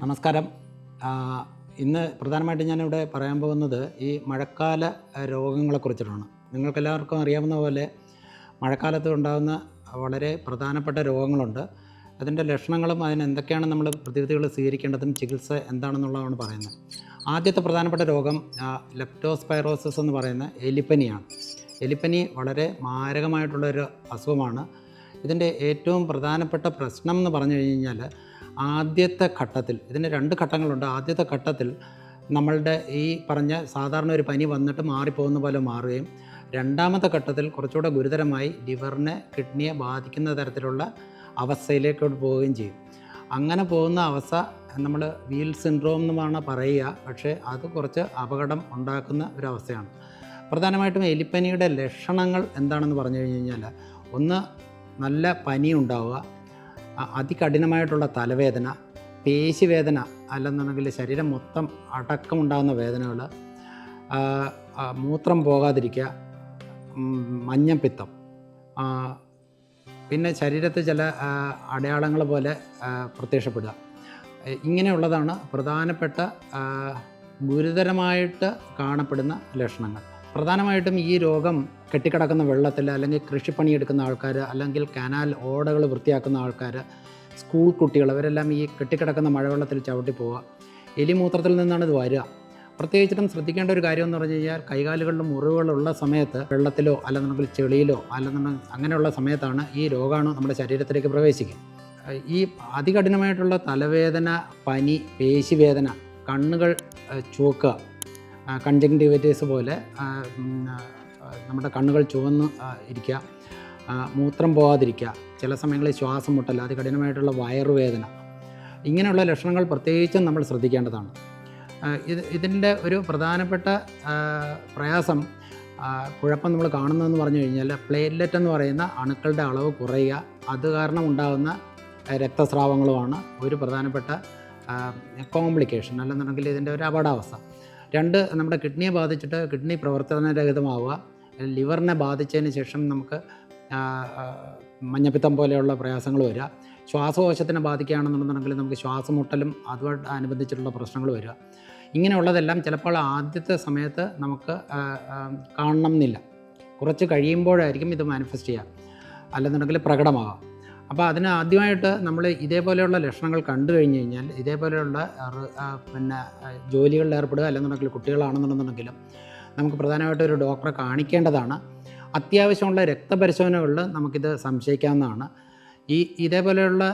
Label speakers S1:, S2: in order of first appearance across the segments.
S1: നമസ്കാരം. ഇന്ന് പ്രധാനമായിട്ടും ഞാനിവിടെ പറയാൻ പോകുന്നത് ഈ മഴക്കാല രോഗങ്ങളെക്കുറിച്ചിട്ടാണ് നിങ്ങൾക്കെല്ലാവർക്കും അറിയാവുന്ന പോലെ മഴക്കാലത്ത് ഉണ്ടാകുന്ന വളരെ പ്രധാനപ്പെട്ട രോഗങ്ങളുണ്ട്. അതിന്റെ ലക്ഷണങ്ങളും അതിന് എന്തൊക്കെയാണ് നമ്മൾ പ്രതിവിധികൾ സ്വീകരിക്കേണ്ടതും ചികിത്സ എന്താണെന്നുള്ളതാണ് പറയുന്നത്. ആദ്യത്തെ പ്രധാനപ്പെട്ട രോഗം ലെപ്റ്റോസ്പൈറോസിസ് എന്ന് പറയുന്ന എലിപ്പനിയാണ്. എലിപ്പനി വളരെ മാരകമായിട്ടുള്ളൊരു അസുഖമാണ്. ഇതിന്റെ ഏറ്റവും പ്രധാനപ്പെട്ട പ്രശ്നം എന്ന് പറഞ്ഞു കഴിഞ്ഞാൽ ആദ്യത്തെ ഘട്ടത്തിൽ ഇതിന് രണ്ട് ഘട്ടങ്ങളുണ്ട്. ആദ്യത്തെ ഘട്ടത്തിൽ നമ്മളുടെ ഈ പറഞ്ഞ സാധാരണ ഒരു പനി വന്നിട്ട് മാറിപ്പോകുന്ന പോലെ മാറുകയും രണ്ടാമത്തെ ഘട്ടത്തിൽ കുറച്ചുകൂടെ ഗുരുതരമായി ലിവറിനെ കിഡ്നിയെ ബാധിക്കുന്ന തരത്തിലുള്ള അവസ്ഥയിലേക്കോട്ട് പോവുകയും ചെയ്യും. അങ്ങനെ പോകുന്ന അവസ്ഥ നമ്മൾ വീൽ സിൻഡ്രോം എന്നുമാണ് പറയുക പക്ഷേ അത് കുറച്ച് അപകടം ഉണ്ടാക്കുന്ന ഒരവസ്ഥയാണ്. പ്രധാനമായിട്ടും എലിപ്പനിയുടെ ലക്ഷണങ്ങൾ എന്താണെന്ന് പറഞ്ഞു കഴിഞ്ഞ് കഴിഞ്ഞാൽ ഒന്ന് നല്ല പനി ഉണ്ടാവുക അതികഠിനമായിട്ടുള്ള തലവേദന പേശിവേദന അല്ലെന്നുണ്ടെങ്കിൽ ശരീരം മൊത്തം അടക്കമുണ്ടാകുന്ന വേദനകൾ മൂത്രം പോകാതിരിക്കുക മഞ്ഞപ്പിത്തം പിന്നെ ശരീരത്തിൽ ചില അടയാളങ്ങൾ പോലെ പ്രത്യക്ഷപ്പെടുക. ഇങ്ങനെയുള്ളതാണ് പ്രധാനപ്പെട്ട ഗുരുതരമായിട്ട് കാണപ്പെടുന്ന ലക്ഷണങ്ങൾ. പ്രധാനമായിട്ടും ഈ രോഗം കെട്ടിക്കിടക്കുന്ന വെള്ളത്തിൽ അല്ലെങ്കിൽ കൃഷിപ്പണിയെടുക്കുന്ന ആൾക്കാർ അല്ലെങ്കിൽ കനാൽ ഓടകൾ വൃത്തിയാക്കുന്ന ആൾക്കാർ സ്കൂൾ കുട്ടികൾ അവരെല്ലാം ഈ കെട്ടിക്കിടക്കുന്ന മഴവെള്ളത്തിൽ ചവിട്ടി പോവുക. എലിമൂത്രത്തിൽ നിന്നാണ് ഇത് വരിക. പ്രത്യേകിച്ചിട്ടും ശ്രദ്ധിക്കേണ്ട ഒരു കാര്യം എന്ന് പറഞ്ഞു കഴിഞ്ഞാൽ കൈകാലുകളിലും മുറിവുകളുള്ള സമയത്ത് വെള്ളത്തിലോ അല്ലെന്നുണ്ടെങ്കിൽ ചെളിയിലോ അല്ലെന്നുണ്ടെങ്കിൽ അങ്ങനെയുള്ള സമയത്താണ് ഈ രോഗാണു നമ്മുടെ ശരീരത്തിലേക്ക് പ്രവേശിക്കുക. ഈ അതികഠിനമായിട്ടുള്ള തലവേദന പനി പേശിവേദന കണ്ണുകൾ ചുവക്കുക കൺജങ്ടിവിറ്റീസ് പോലെ നമ്മുടെ കണ്ണുകൾ ചുവന്ന് ഇരിക്കുക. മൂത്രം പോകാതിരിക്കുക ചില സമയങ്ങളിൽ ശ്വാസം മുട്ടൽ അതികഠിനമായിട്ടുള്ള വയറുവേദന. ഇങ്ങനെയുള്ള ലക്ഷണങ്ങൾ പ്രത്യേകിച്ചും നമ്മൾ ശ്രദ്ധിക്കേണ്ടതാണ്. ഇത് ഇതിന്റെ ഒരു പ്രധാനപ്പെട്ട പ്രയാസം കുഴപ്പം നമ്മൾ കാണുന്നതെന്ന് പറഞ്ഞു കഴിഞ്ഞാൽ പ്ലേറ്റ്ലെറ്റ് എന്ന് പറയുന്ന അണുക്കളുടെ അളവ് കുറയുക അത് കാരണം ഉണ്ടാകുന്ന രക്തസ്രാവങ്ങളുമാണ് ഒരു പ്രധാനപ്പെട്ട കോംപ്ലിക്കേഷൻ അല്ലെന്നുണ്ടെങ്കിൽ ഇതിന്റെ ഒരു അപകടാവസ്ഥ രണ്ട് നമ്മുടെ കിഡ്നിയെ ബാധിച്ചിട്ട് കിഡ്നി പ്രവർത്തനരഹിതമാവുക ലിവറിനെ ബാധിച്ചതിന് ശേഷം നമുക്ക് മഞ്ഞപ്പിത്തം പോലെയുള്ള പ്രയാസങ്ങൾ വരിക. ശ്വാസകോശത്തിനെ ബാധിക്കുകയാണെന്നുണ്ടെന്നുണ്ടെങ്കിൽ നമുക്ക് ശ്വാസമുട്ടലും അതുമായിട്ട് അനുബന്ധിച്ചിട്ടുള്ള പ്രശ്നങ്ങൾ വരിക. ഇങ്ങനെയുള്ളതെല്ലാം ചിലപ്പോൾ ആദ്യത്തെ സമയത്ത് നമുക്ക് കാണണം എന്നില്ല. കുറച്ച് കഴിയുമ്പോഴായിരിക്കും ഇത് മാനിഫെസ്റ്റ് ചെയ്യുക. അല്ലെന്നുണ്ടെങ്കിൽ പ്രകടമാകാം അപ്പോൾ അതിന് ആദ്യമായിട്ട് നമ്മൾ ഇതേപോലെയുള്ള ലക്ഷണങ്ങൾ കണ്ടു കഴിഞ്ഞ് കഴിഞ്ഞാൽ ഇതേപോലെയുള്ള പിന്നെ ജോലികളിൽ ഏർപ്പെടുക അല്ലെന്നുണ്ടെങ്കിൽ കുട്ടികളാണെന്നുണ്ടെന്നുണ്ടെങ്കിലും നമുക്ക് പ്രധാനമായിട്ടും ഒരു ഡോക്ടറെ കാണിക്കേണ്ടതാണ്. അത്യാവശ്യമുള്ള രക്തപരിശോധനകളിൽ നമുക്കിത് സംശയിക്കാവുന്നതാണ്. ഈ ഇതേപോലെയുള്ള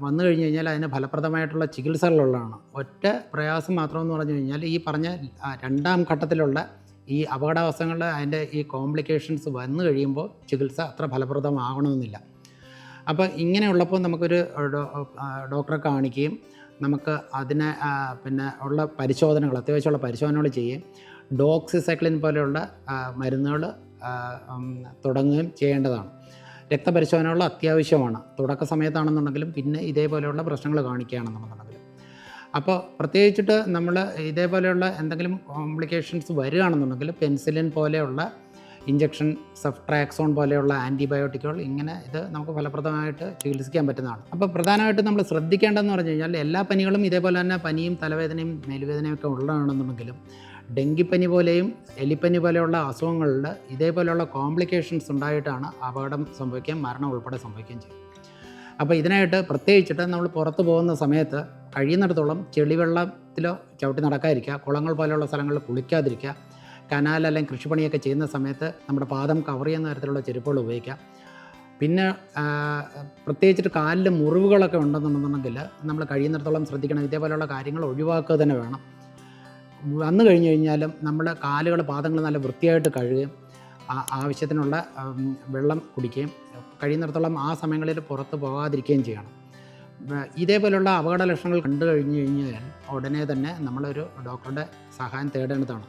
S1: വന്നു കഴിഞ്ഞ് കഴിഞ്ഞാൽ അതിന് ഫലപ്രദമായിട്ടുള്ള ചികിത്സകളുള്ളതാണ്. ഒറ്റ പ്രയാസം മാത്രമെന്ന് പറഞ്ഞു കഴിഞ്ഞാൽ ഈ പറഞ്ഞ രണ്ടാം ഘട്ടത്തിലുള്ള ഈ അപകടാവസ്ഥകളിൽ അതിന്റെ ഈ കോംപ്ലിക്കേഷൻസ് വന്നു കഴിയുമ്പോൾ ചികിത്സ അത്ര ഫലപ്രദമാകണമെന്നില്ല. അപ്പോൾ ഇങ്ങനെ ഉള്ളപ്പോൾ നമുക്കൊരു ഡോക്ടറെ കാണിക്കുകയും നമുക്ക് അതിനെ പിന്നെ ഉള്ള പരിശോധനകൾ അത്യാവശ്യമുള്ള പരിശോധനകൾ ചെയ്യുകയും ഡോക്സിസൈക്ലിൻ പോലെയുള്ള മരുന്നുകൾ തുടങ്ങുകയും ചെയ്യേണ്ടതാണ്. രക്തപരിശോധനകൾ അത്യാവശ്യമാണ്. തുടക്ക സമയത്താണെന്നുണ്ടെങ്കിലും പിന്നെ ഇതേപോലെയുള്ള പ്രശ്നങ്ങൾ കാണിക്കുകയാണെന്നുണ്ടെന്നുണ്ടെങ്കിലും. അപ്പോൾ പ്രത്യേകിച്ചിട്ട് നമ്മൾ ഇതേപോലെയുള്ള എന്തെങ്കിലും കോംപ്ലിക്കേഷൻസ് വരികയാണെന്നുണ്ടെങ്കിൽ പെൻസിലിൻ പോലെയുള്ള ഇഞ്ചക്ഷൻ സഫ്ട്രാക്സോൺ പോലെയുള്ള ആന്റിബയോട്ടിക്കുകൾ ഇങ്ങനെ ഇത് നമുക്ക് ഫലപ്രദമായിട്ട് ചികിത്സിക്കാൻ പറ്റുന്നതാണ്. അപ്പോൾ പ്രധാനമായിട്ടും നമ്മൾ ശ്രദ്ധിക്കേണ്ടതെന്ന് പറഞ്ഞു കഴിഞ്ഞാൽ എല്ലാ പനികളും ഇതേപോലെ തന്നെ പനിയും തലവേദനയും മേലുവേദനയും ഒക്കെ ഉള്ളതാണെന്നുണ്ടെങ്കിലും ഡെങ്കിപ്പനി പോലെയും എലിപ്പനി പോലെയുള്ള അസുഖങ്ങളിൽ ഇതേപോലെയുള്ള കോംപ്ലിക്കേഷൻസ് ഉണ്ടായിട്ടാണ് അപകടം സംഭവിക്കുകയും മരണം ഉൾപ്പെടെ സംഭവിക്കുകയും ചെയ്യും അപ്പോൾ ഇതിനായിട്ട് പ്രത്യേകിച്ചിട്ട് നമ്മൾ പുറത്ത് പോകുന്ന സമയത്ത് കഴിയുന്നിടത്തോളം ചെളിവെള്ളത്തിലോ ചവിട്ടി നടക്കാതിരിക്കുക കുളങ്ങൾ പോലെയുള്ള സ്ഥലങ്ങളിൽ കുളിക്കാതിരിക്കുക കനാൽ അല്ലെങ്കിൽ കൃഷിപ്പണിയൊക്കെ ചെയ്യുന്ന സമയത്ത് നമ്മുടെ പാദം കവർ ചെയ്യുന്ന തരത്തിലുള്ള ചെരുപ്പുകൾ ഉപയോഗിക്കാം. പിന്നെ പ്രത്യേകിച്ചിട്ട് കാലിൽ മുറിവുകളൊക്കെ ഉണ്ടെന്നുണ്ടെന്നുണ്ടെങ്കിൽ നമ്മൾ കഴിയുന്നിടത്തോളം ശ്രദ്ധിക്കണം. ഇതേപോലെയുള്ള കാര്യങ്ങൾ ഒഴിവാക്കുക തന്നെ വേണം. വന്നു കഴിഞ്ഞു കഴിഞ്ഞാലും നമ്മൾ കാലുകൾ പാദങ്ങൾ നല്ല വൃത്തിയായിട്ട് കഴുകുകയും ആവശ്യത്തിനുള്ള വെള്ളം കുടിക്കുകയും കഴിയുന്നിടത്തോളം ആ സമയങ്ങളിൽ പുറത്ത് പോകാതിരിക്കുകയും ചെയ്യണം. ഇതേപോലെയുള്ള അപകട ലക്ഷണങ്ങൾ കണ്ടു കഴിഞ്ഞു കഴിഞ്ഞാൽ ഉടനെ തന്നെ നമ്മളൊരു ഡോക്ടറുടെ സഹായം തേടേണ്ടതാണ്.